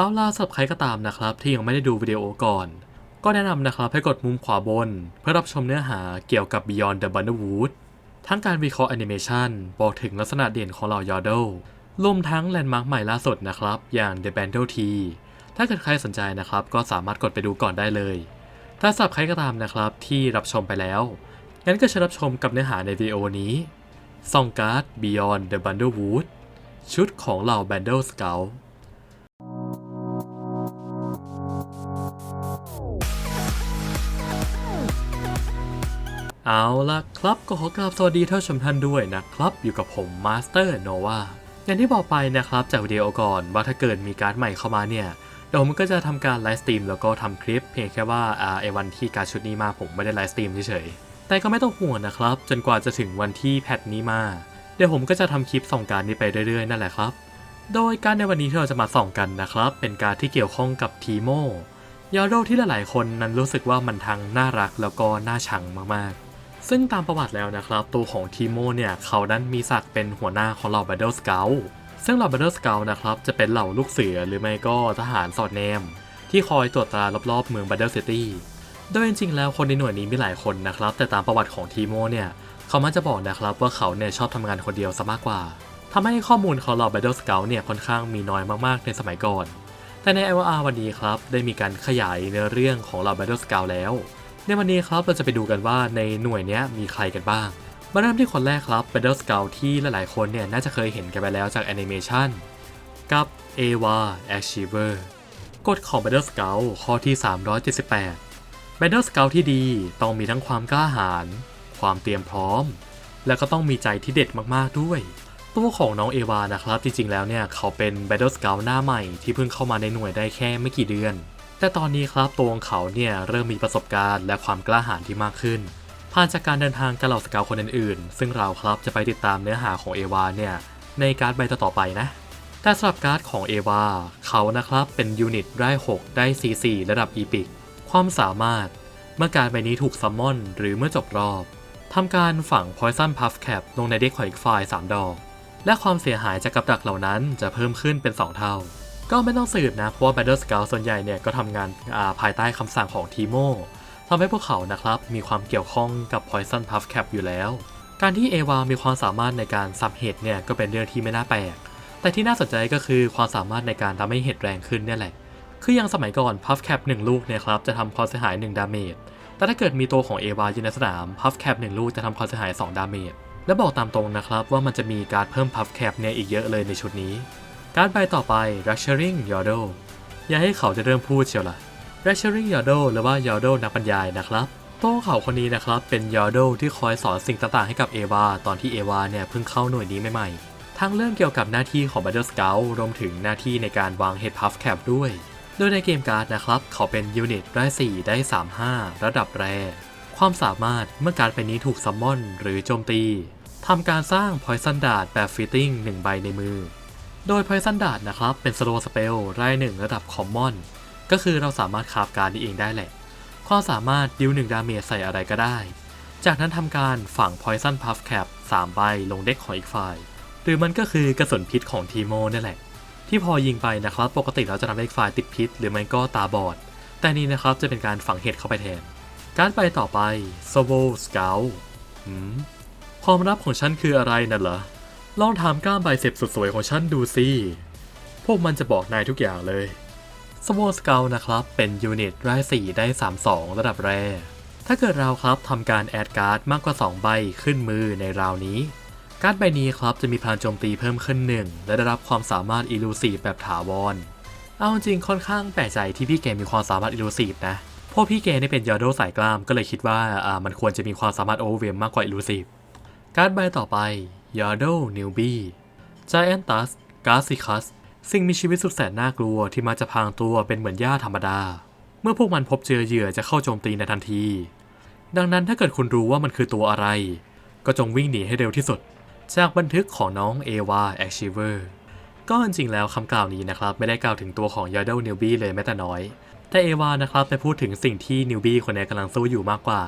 เอาล่ะสำหรับใครก็ตามนะครับ ที่ยังไม่ได้ดูวิดีโอก่อน ก็แนะนำนะครับให้กดมุมขวาบน เพื่อรับชมเนื้อหาเกี่ยวกับ Beyond the Bannerwood ทั้งการวิเคราะห์แอนิเมชันบอกถึงลักษณะเด่นของเหล่ายอร์ดรวมทั้งแลนด์มาร์คใหม่ล่าสุดนะครับ อย่าง The Bandle T ถ้าเกิดใครสนใจนะครับ ก็สามารถกดไปดูก่อนได้เลย ถ้าสับใครก็ตามนะครับ ที่รับชมไปแล้ว งั้นก็เชิญรับชมกับเนื้อหาในวิดีโอนี้ซองการ์ด Beyond the Bannerwood ชุดของเหล่า Bandle Scout เอาละครับก็ขอกราบสวัสดีท่านชมท่านด้วยนะครับ อยู่กับผมมาสเตอร์โนวาอย่างที่บอกไปนะครับจากวิดีโอก่อนว่าถ้าเกิดมีการ์ดใหม่เข้ามาเนี่ยเดี๋ยวผมก็จะทำการไลฟ์สตรีมแล้วก็ทำคลิป เพียงแค่ว่าอ่าไอวันที่การชุดนี้มาผมไม่ได้ไลฟ์สตรีมเฉยๆแต่ก็ไม่ต้องห่วงนะครับ จนกว่าจะถึงวันที่แพทนี้มา เดี๋ยวผมก็จะทำคลิปส่องการนี้ไปเรื่อยๆ นั่นแหละครับ โดยการในวันนี้ที่เราจะมาส่องกันนะครับ เป็นการที่เกี่ยวข้องกับทีโมยอโรที่หลายๆคนนั้นรู้สึกว่ามันทั้งน่ารักแล้วก็น่าชังมากๆ ซึ่งตามประวัติแล้วนะครับ ตัวของทีโมเนี่ย เขานั้นมีศักดิ์เป็นหัวหน้าของเหล่า Battle Scout ซึ่งเหล่า Battle Scout นะครับ จะเป็นเหล่าลูกเสือหรือไม่ก็ทหารสอดแนม ที่คอยตรวจตรารอบๆเมือง Battle City โดยจริงๆแล้วคนในหน่วยนี้มีหลายคนนะครับ แต่ตามประวัติของทีโมเนี่ยเขามักจะบอกนะครับว่าเขาเนี่ยชอบทำงานคนเดียวซะมากกว่าทำให้ข้อมูลของเหล่า Battle Scout เนี่ยค่อนข้างมีน้อยมากๆในสมัยก่อน แต่ใน LR วันนี้ครับได้มีการขยายเนื้อเรื่องของเหล่า Battle Scout แล้ว ในวันนี้ครับเราจะไปดูกันว่าในหน่วยนี้มีใครกันบ้าง มาเริ่มที่คนแรกครับ Battle Scout ที่หลายๆคนเนี่ยน่าจะเคยเห็นกันไปแล้วจากแอนิเมชันกับ Ava Achiever กฎของ Battle Scout ข้อที่ 378 Battle Scout ที่ดีต้องมีทั้งความกล้าหาญความเตรียมพร้อม และก็ต้องมีใจที่เด็ดมากๆด้วย ตัวของน้องเอวานะครับ จริงๆแล้วเนี่ย เขาเป็น Battle Scout หน้าใหม่ที่เพิ่งเข้ามาในหน่วยได้แค่ไม่กี่เดือน แต่ตอนนี้ครับตัวของเขาเนี่ยเริ่มมีประสบการณ์และความกล้าหาญที่มากขึ้น ผ่านจากการเดินทางกับเหล่าสเกลคนอื่นๆ ซึ่งเราครับจะไปติดตามเนื้อหาของเอวาเนี่ยในการ์ดใบต่อๆไปนะ แต่สำหรับการ์ดของเอวาเขานะครับเป็นยูนิตได้ 6 ได้4 4ระดับอีพิก ความสามารถ เมื่อการดใบนี้ถูกซัมมอน หรือเมื่อจบรอบทำการฝัง Poison Puff Cap ลงในเด็กของอีกฝ่าย3ดอก และความเสียหายจากกับดักเหล่านั้นจะเพิ่มขึ้นเป็น 2 เท่า ก็ไม่ต้องสืบนะ เพราะว่า Battle Scout ส่วนใหญ่เนี่ยก็ทำงานาภายใต้คำสั่งของทีโมทำให้พวกเขานะครับมีความเกี่ยวข้องกับ Poison Puff Cap อยู่แล้ว การที่เอวามีความสามารถในการซับเห็ดเนี่ยก็เป็นเรื่องที่ไม่น่าแปลก แต่ที่น่าสนใจก็คือความสามารถในการทำให้เห็ดแรงขึ้นเนี่ยแหละ คืออย่างสมัยก่อน Puff Cap 1ลูกเนี่ยครับจะทำความเสียหาย 1 ดาเมจ แต่ถ้าเกิดมีตัวของเอวาอยู่ในสนาม Puff Cap 1ลูกจะทำความเสียหาย 2 ดาเมจ และบอกตามตรงนะครับว่ามันจะมีการเพิ่ม Puff Cap เนี่ยอีกเยอะเลยในชุดนี้ การดใบต่อไป Rushering Yordle อย่าให้เขาจะเริ่มพูดเชียวล่ะ Rushering Yordle หรือว่า Yordle นักบรรยายนะครับตัวเขาคนนี้นะครับ เป็น Yordle ที่คอยสอนสิ่งต่างๆให้กับเอวาตอนที่เอวาเนี่ยเพิ่งเข้าหน่วยนี้ใหม่ๆ ทั้งเรื่องเกี่ยวกับหน้าที่ของ Battle Scout รวมถึงหน้าที่ในการวาง Head Puff Cap ด้วย โดยในเกมการ์ดนะครับ เขาเป็นยูนิตได้ 4 ได้ 35 ระดับแรความสามารถเมื่อการไปนี้ถูกซัมมอนหรือโจมตีทำการสร้าง Poison Dart แบบ Fitting 1 ใบในมือ โดย Poison Dart นะครับ เป็น Slow Spell รายหนึ่งระดับ Common ก็คือเราสามารถคาบการนี้เองได้แหละ ความสามารถดิว1ดาเมจใส่อะไรก็ได้ จากนั้นทำการฝัง Poison Puff Cap 3 ใบลงเด็กของอีกฝ่าย หรือมันก็คือกระสุนพิษของทีโมนี่แหละ ที่พอยิงไปนะครับ ปกติเราจะทำให้อีกฝ่ายติดพิษ หรือไม่ก็ตาบอด แต่นี่นะครับจะเป็นการฝังเห็ดเข้าไปแทน การไปต่อไป s o v o Scout ความลับของฉันคืออะไรน่ะเหรอ ลองถามก้ามใบเสพสุดสวยของฉันดูสิพวกมันจะบอกนายทุกอย่างเลยสโมสเกลนะครับ เป็นยูนิตไร้4ได้ 32 ระดับแรถ้าเกิดเราครับทำการแอดการ์ดมากกว่า 2 ใบขึ้นมือในราวนี้ การ์ดใบนี้ครับจะมีพลังโจมตีเพิ่มขึ้น 1 และได้รับความสามารถอิลูซีแบบถาวร เอาจริงค่อนข้างแปลกใจที่พี่เกมมีความสามารถอิลูซีนะเพราะพี่เกนี่เป็นยอร์โดสายกล้ามก็เลยคิดว่ามันควรจะมีความสามารถโอเวอร์เวมมากกว่าอิลูซีการ์ดใบต่อไป ยอร์โดนิวบี้ Giantus g a r c i c u s สิ่งมีชีวิตสุดแสนน่ากลัวที่มาจะพรางตัวเป็นเหมือนหญ้าธรรมดา เมื่อพวกมันพบเจอเหยื่อจะเข้าโจมตีในทันที ดังนั้นถ้าเกิดคุณรู้ว่ามันคือตัวอะไร ก็จงวิ่งหนีให้เร็วที่สุด จากบันทึกของน้องเอวาแอคชิเวอร์ก็จริงแล้วคำกล่าวนี้นะครับ ไม่ได้กล่าวถึงตัวของยอร์โดนิวบี้เลยแม้แต่น้อย แต่เอวานะครับไปพูดถึงสิ่งที่นิวบี้คนนี้กำลังสู้อยู่มากกว่า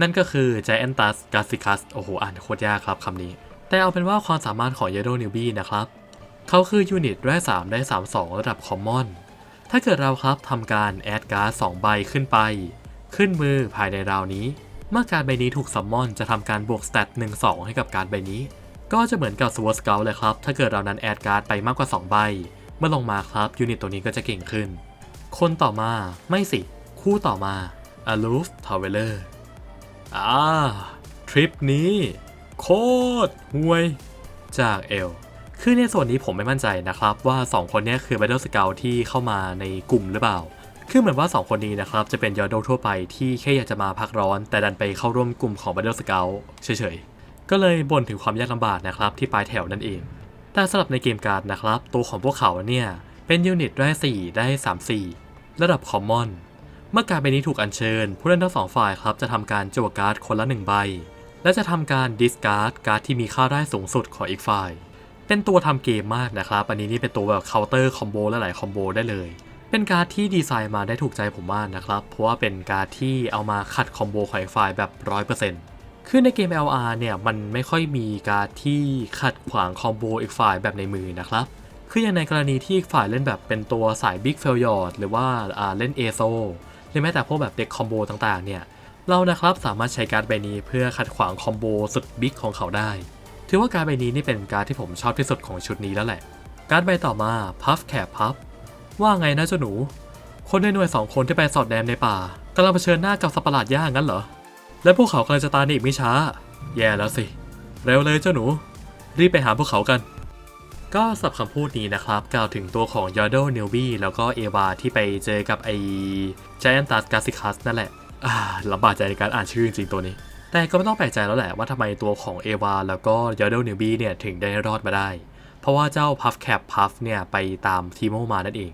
นั่นก็คือ Giantus g a r c i c u s โอ้โหอ่านโคตรยากครับคำนี้ แต่เอาเป็นว่าความสามารถของ y e l l o w Newbie นะครับ เขาคือยูนิตได้3ได้ 32 ระดับ Common ถ้าเกิดเราครับทำการแอดการ์ดสองใบขึ้นไป ขึ้นมือภายในราวนี้ เมื่อการใบนี้ถูกซัมมอนจะทำการบวกสเตต1 2 ให้กับการใบนี้ ก็จะเหมือนกับสวอตสเกลเลยครับ ถ้าเกิดเรานั้นแอดการ์ดไปมากกว่า 2 ใบ เมื่อลงมาครับยูนิตตัวนี้ก็จะเก่งขึ้น คนต่อมาไม่สิ คู่ต่อมา Aloof Traveler อ่าทริปนี้ โคตรห่วยจากเอลคือในส่วนนี้ผมไม่มั่นใจนะครับว่า 2 คนนี้คือ Battle Scout ที่เข้ามาในกลุ่มหรือเปล่า คือเหมือนว่า 2 คนนี้นะครับจะเป็นยอดโดทั่วไปที่แค่อยากจะมาพักร้อน แต่ดันไปเข้าร่วมกลุ่มของ Battle Scout เฉยๆ ก็เลยบ่นถึงความยากลำบากนะครับที่ปลายแถวนั่นเอง แต่สำหรับในเกมการ์ดนะครับตัวของพวกเขาเนี่ยเป็นยูนิตได้ 4 ได้ 3 4 ระดับคอมมอน เมื่อการใบนี้ถูกอัญเชิญ ผู้เล่นทั้งสองฝ่ายครับจะทำการจั่วการ์ดคนละ1ใบ และจะทำการดิสการ์ดการ์ดที่มีค่าได้สูงสุดของอีกฝ่าย เป็นตัวทำเกมมากนะครับ อันนี้นี่เป็นตัวแบบเคาน์เตอร์คอมโบและหลายคอมโบได้เลย เป็นการ์ดที่ดีไซน์มาได้ถูกใจผมมากนะครับ เพราะว่าเป็นการ์ดที่เอามาขัดคอมโบของอีกฝ่ายแบบ 100%คือในเกม LR เนี่ยมันไม่ค่อยมีการ์ดที่ขัดขวางคอมโบอีกฝ่ายแบบในมือนะครับ คืออย่างในกรณีที่อีกฝ่ายเล่นแบบเป็นตัวสายบิ๊กเฟลยอร์ดหรือว่าเล่นเอโซหรือแม้แต่พวกแบบเด็กคอมโบต่างๆเนี่ย เรานะครับสามารถใช้การ์ดใบนี้เพื่อขัดขวางคอมโบสุดบิ๊กของเขาได้ ถือว่าการ์ดใบนี้นี่เป็นการ์ดที่ผมชอบที่สุดของชุดนี้แล้วแหละ การ์ดใบต่อมาพัฟแคบพัฟว่าไงนะเจ้าหนู คนในหน่วยสองคนที่ไปสอดแนมในป่ากำลังเผชิญหน้ากับสัตว์ประหลาดย่างั้นเหรอ และพวกเขากำลังจะตายในอีกไม่ช้า แย่แล้วสิ เร็วเลยเจ้าหนู รีบไปหาพวกเขากัน ก็สับคำพูดนี้นะครับ กล่าวถึงตัวของยอร์โดเนลบี้แล้วก็เอวาที่ไปเจอกับไอ้จ i แอนตัสกาซิคัสนั่นแหละ ลำบากใจในการอ่านชื่อจริงตัวนี้ แต่ก็ไม่ต้องแปลกใจแล้วแหละว่าทำไมตัวของเอวาแล้วก็ยอร์โดเนลบี้เนี่ยถึงได้รอดมาได้ เพราะว่าเจ้าพัฟแคปพัฟเนี่ยไปตามทีโมมานั่นเอง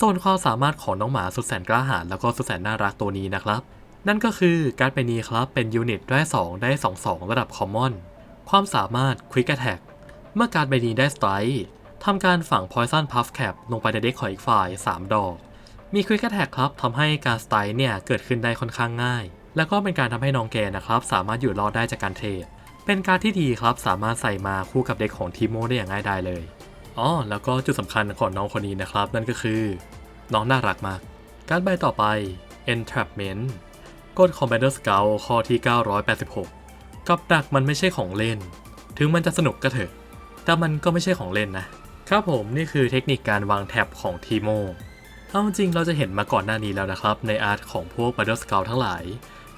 ส่วนความสามารถของน้องหมาสุดแสนกล้าหาญแล้วก็สุดแสนน่ารักตัวนี้นะครับ นั่นก็คือการ์ดใบนี้ครับเป็นยูนิตได้ 2 ได้ 2 2 ระดับคอมมอน ความสามารถ Quick Attack เมื่อการ์ดใบนี้ได้สไตร์ทำการฝัง Poison Puff Cap ลงไปในเด็กของอีกฝ่าย 3 ดอก มี Quick Attack ครับทำให้การสไตร์เนี่ยเกิดขึ้นได้ค่อนข้างง่าย แล้วก็เป็นการทำให้น้องแกนะครับสามารถอยู่รอดได้จากการเทรดเป็นการที่ดีครับสามารถใส่มาคู่กับเด็กของทีโมได้อย่างง่ายดายเลยอ๋อแล้วก็จุดสำคัญของน้องคนนี้นะครับ นั่นก็คือ น้องน่ารักมาก การใบต่อไป Entrapment กฎของ Battle Scout ข้อที่ 986 กับดักมันไม่ใช่ของเล่น ถึงมันจะสนุกก็เถอะ แต่มันก็ไม่ใช่ของเล่นนะ ครับผมนี่คือเทคนิคการวางแท็บของทีโม เอาจริงเราจะเห็นมาก่อนหน้านี้แล้วนะครับ ในอาร์ตของพวก Battle Scout ทั้งหลาย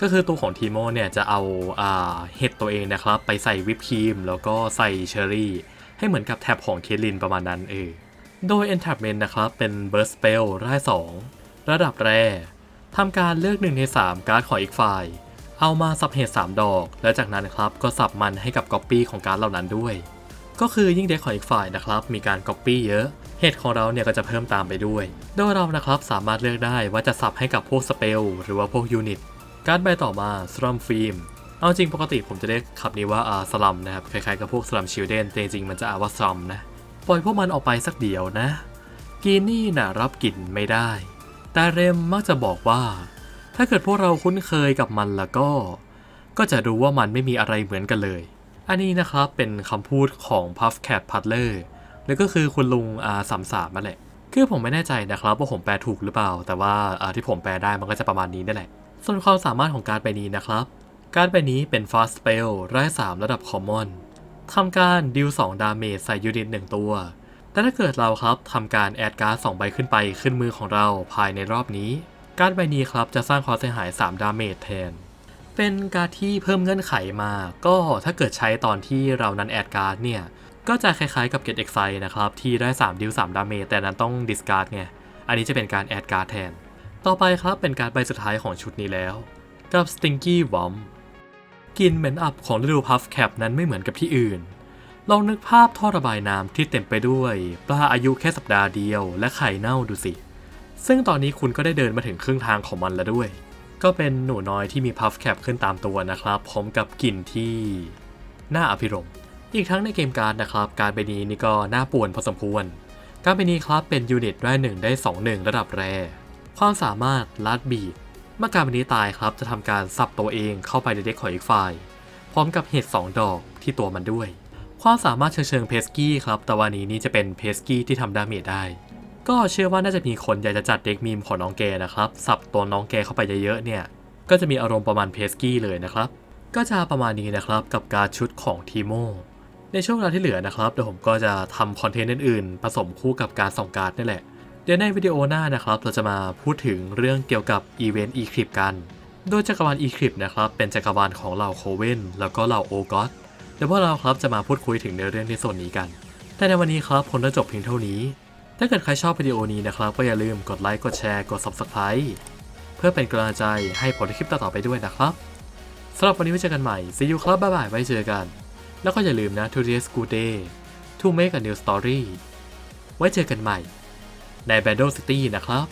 ก็คือตัวของทีโมเนี่ยจะเอาอ่าเห็ดตัวเองนะครับ ไปใส่วิปครีม แล้วก็ใส่เชอร์รี่ ให้เหมือนกับแท็บของเคลินประมาณนั้นเออโดย Entrapment นะครับ เป็น Burst Spell ร่าย 2 ระดับแรทำการเลือก 1 ใน 3 การ์ดของอีกฝ่าย เอามาสับเหตุ 3 ดอก และจากนั้นครับก็สับมันให้กับก๊อปปี้ของการ์ดเหล่านั้นด้วย ก็คือยิ่งเด็กของอีกฝ่ายนะครับ มีการก๊อปปี้เยอะ เหตุของเราเนี่ยก็จะเพิ่มตามไปด้วย โดยเรานะครับสามารถเลือกได้ว่าจะสับให้กับพวกสเปลหรือว่าพวกยูนิต การ์ดใบต่อมาสลัมฟิล์มเอาจริงปกติผมจะเรียกคำนี้ว่าอ่าสลัมนะครับคล้ายๆกับพวกสลัมชิลเดนแต่จริงๆมันจะอาว่าสลัมนะ ปล่อยพวกมันออกไปสักเดียวนะ กีนี่น่ะรับกลิ่นไม่ได้ แต่เรมมักจะบอกว่า ถ้าเกิดพวกเราคุ้นเคยกับมันแล้วก็ ก็จะรู้ว่ามันไม่มีอะไรเหมือนกันเลย อันนี้นะครับเป็นคำพูดของ Puff Cat Puddler หรื อก็คือคุณลุงอ่าสามสามนั่นแหละคือผมไม่แน่ใจนะครับว่าผมแปลถูกหรือเปล่า แต่ว่าอ่าที่ผมแปลได้มันก็จะประมาณนี้นั่นแหละ ส่วนความสามารถของการดใบนี้นะครับ การดใบนี้เป็น Fast Spell ไร้3ระดับ Common ทำการดิว2ดาเมจใส่ยูนิต1ตัว แต่ถ้าเกิดเราครับทำการแอดการ์ด2ใบขึ้นไปขึ้นมือของเราภายในรอบนี้ การดใบนี้ครับจะสร้างความเสียหาย 3 ดาเมจแทน เป็นการที่เพิ่มเงื่อนไขมา ก็ถ้าเกิดใช้ตอนที่เรานั้นแอดการ์ดเนี่ย ก็จะคล้าย ๆกับ Get Excite นะครับ ที่ได้ 3 ดิว3 ดาเมจแต่นั้นต้อง discard ไง อันนี้จะเป็นการแอดการ์ดแทน ต่อไปครับเป็นการใบสุดท้ายของชุดนี้แล้ว กับ Stinky w o m กลิ่นเหม็นอับของฤดูพัฟแคปนั้นไม่เหมือนกับที่อื่น ลองนึกภาพท่อระบายน้ำที่เต็มไปด้วยปลาอายุแค่สัปดาห์เดียวและไข่เน่าดูสิ ซึ่งตอนนี้คุณก็ได้เดินมาถึงครึ่งทางของมันแล้วด้วย ก็เป็นหนูน้อยที่มีพัฟแคปขึ้นตามตัวนะครับพร้อมกับกลิ่นที่น่าอภิรมย์ อีกทั้งในเกมการ์ดนะครับ การดใบนี้นี่ก็น่าป่วนพอสมควร การดใบนี้ครับเป็นยูนิตได้1ได้2 1ระดับแรความสามารถลัดบีดเมื่อการบันนี้ตายครับจะทำการสับตัวเองเข้าไปในเด็กของอีกฝ่าย พร้อมกับเห็ด2ดอกที่ตัวมันด้วย ความสามารถเชิงเชิงเพสกี้ครับแต่วันนี้นี่จะเป็นเพสกี้ที่ทำดาเมจได้ ก็เชื่อว่าน่าจะมีคนอยากจะจัดเด็กมีมของน้องแกนะครับสับตัวน้องแกเข้าไปเยอะๆเนี่ยก็จะมีอารมณ์ประมาณเพสกี้เลยนะครับ ก็จะประมาณนี้นะครับกับการชุดของทีโม ในช่วงเวลาที่เหลือนะครับเดี๋ยวผมก็จะทำคอนเทนต์อื่นๆ ผสมคู่กับการส่องการ์ดนี่แหละ เดี๋ยวในวิดีโอหน้านะครับ เราจะมาพูดถึงเรื่องเกี่ยวกับอีเวนต์ e c l i p กัน โดยจักรวาล e c l i p นะครับเป็นจักรวาลของเหล่าโคเวนแล้วก็เหล่าโอกอสเดี๋ยวพวกเราครับจะมาพูดคุยถึงในเรื่องในส่วนนี้กัน แต่ในวันนี้ครับผมจะจบเพียงเท่านี้ ถ้าเกิดใครชอบวิดีโอนี้นะครับก็อย่าลืมกดไลค์กดแชร์กด Subscribe เพื่อเป็นกำลังใจให้ผลคลิปต่อๆไปด้วยนะครับสำหรับวันนี้ไว้เจอกันใหม่ see you ครับบ๊ายบายไว้เจอกัน แล้วก็อย่าลืมนะ to today's good day to make a new story ไว้เจอกันใหม่ใน Battle City นะครับ